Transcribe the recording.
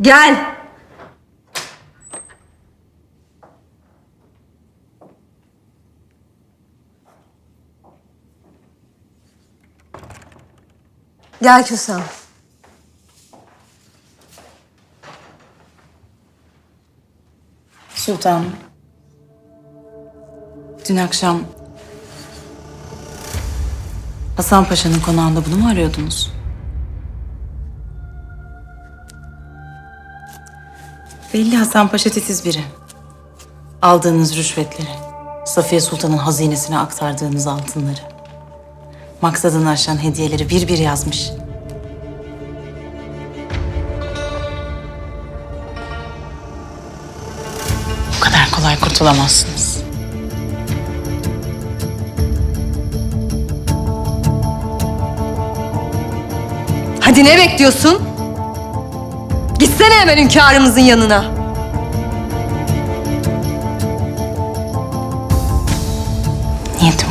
Gel. Gel Kösem. Sultanım. Dün akşam Hasan Paşa'nın konağında bunu mu arıyordunuz? Belli Hasan Paşa titiz biri. Aldığınız rüşvetleri, Safiye Sultan'ın hazinesine aktardığınız altınları, maksadını aşan hediyeleri bir bir yazmış. Bu kadar kolay kurtulamazsınız. Hadi ne bekliyorsun? Gitsene hemen hünkârımızın yanına. Niyetim